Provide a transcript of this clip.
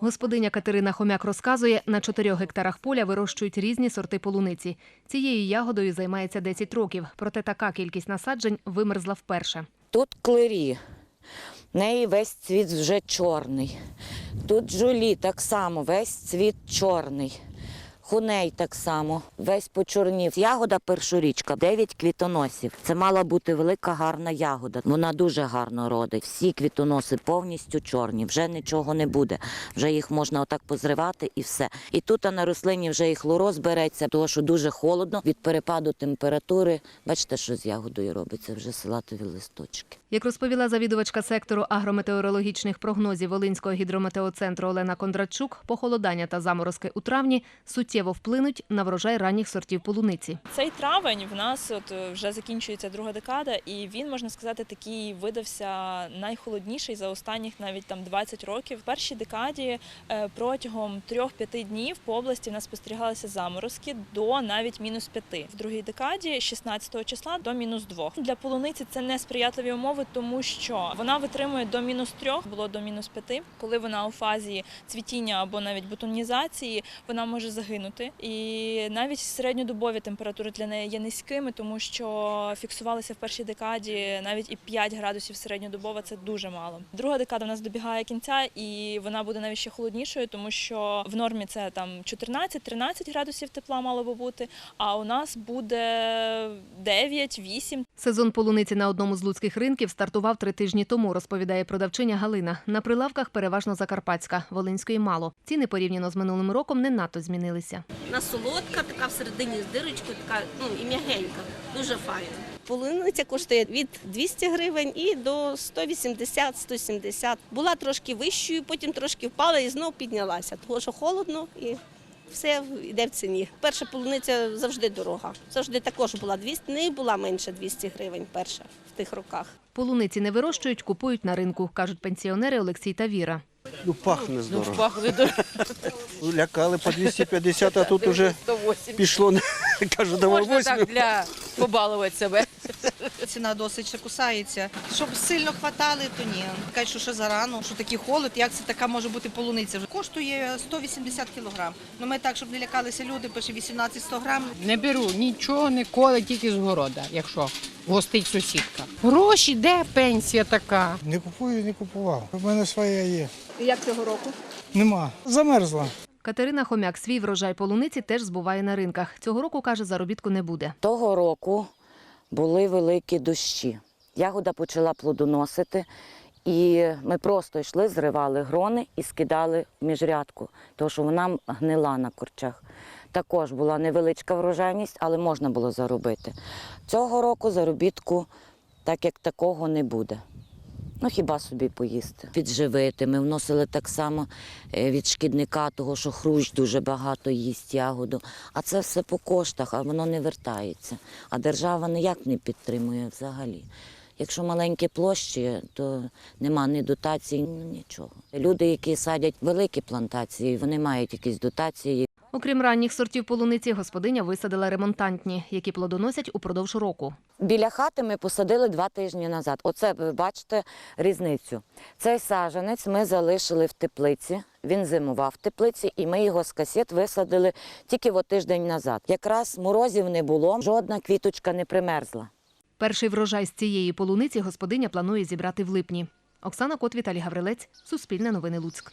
Господиня Катерина Хомяк розказує, на чотирьох гектарах поля вирощують різні сорти полуниці. Цією ягодою займається 10 років, проте така кількість насаджень вимерзла вперше. Тут клері. В неї весь цвіт вже чорний. Тут жулі так само, весь цвіт чорний. Хуней так само, весь почорнів. Ягода першорічка, 9 квітоносів. Це мала бути велика гарна ягода. Вона дуже гарно родить. Всі квітоноси повністю чорні. Вже нічого не буде. Вже їх можна отак позривати і все. І тут на рослині вже і хлороз береться, тому що дуже холодно від перепаду температури. Бачите, що з ягодою робиться? Вже салатові листочки. Як розповіла завідувачка сектору агрометеорологічних прогнозів Волинського гідрометеоцентру Олена Кондратчук, похолодання та заморозки у травні суттєво вплинуть на врожай ранніх сортів полуниці. Цей травень в нас от е, вже закінчується друга декада, і він можна сказати такий видався найхолодніший за останніх навіть там 20 років. В першій декаді е, протягом 3-5 днів по області в нас спостерігалися заморозки до навіть мінус 5. В другій декаді, 16 числа, до мінус 2. Для полуниці це несприятливі умови, тому що вона витримує до мінус 3, було до мінус 5. Коли вона у фазі цвітіння або навіть бутонізації, вона може загинути. І навіть середньодобові температури для неї є низькими, тому що фіксувалися в першій декаді навіть і 5 градусів середньодобово це дуже мало. Друга декада в нас добігає кінця, і вона буде навіть ще холоднішою, тому що в нормі це там 14-13 градусів тепла мало би бути. А у нас буде 9-8. Сезон полуниці на одному з луцьких ринків стартував три тижні тому, розповідає продавчиня Галина. На прилавках переважно закарпатська, волинської мало. Ціни порівняно з минулим роком не надто змінилися. Вона солодка, така всередині з дирочкою, така ну і м'ягенька, дуже файна. Полуниця коштує від 200 гривень і до 180-170. Була трошки вищою, потім трошки впала і знову піднялася, тому що холодно і все йде в ціні. Перша полуниця завжди дорога. Завжди також була 200, не була менше 200 гривень перша в тих роках. Полуниці не вирощують, купують на ринку, кажуть пенсіонери Олексій та Віра. Ну, пахне здорово. Лякали по 250, а тут уже 108. пішло, кажу, давай Можна так для побалувати себе. Ціна досить ще кусається. Щоб сильно хватали, то ні. Кажуть, що ще зарано, що такий холод, як це така може бути полуниця. Коштує 180 кілограм. Ну ми так, щоб не лякалися люди, пише 18-100 грам. Не беру нічого ніколи, тільки з города, якщо гостить сусідка. Гроші, де пенсія така? Не купую, не купував. У мене своя є. Як цього року? Нема. Замерзла. Катерина Хомяк свій врожай полуниці теж збуває на ринках. Цього року, каже, заробітку не буде. Того року були великі дощі. Ягода почала плодоносити, і ми просто йшли, зривали грони і скидали в міжрядку, тому що вона гнила на корчах. Також була невеличка врожайність, але можна було заробити. Цього року заробітку так як такого не буде. Ну, хіба собі поїсти. Підживити. Ми вносили так само е, від шкідника, того, що хрущ дуже багато їсть ягоду. А це все по коштах, а воно не вертається. А держава ніяк не підтримує взагалі. Якщо маленькі площі, то нема ні дотацій, ні нічого. Люди, які садять великі плантації, вони мають якісь дотації. Окрім ранніх сортів полуниці, господиня висадила ремонтантні, які плодоносять упродовж року. Біля хати ми посадили два тижні назад. Оце ви бачите різницю. Цей саджанець ми залишили в теплиці. Він зимував в теплиці, і ми його з касет висадили тільки от тиждень назад. Якраз морозів не було, жодна квіточка не примерзла. Перший врожай з цієї полуниці господиня планує зібрати в липні. Оксана Кот, Віталій Гаврилець, Суспільне новини Луцьк.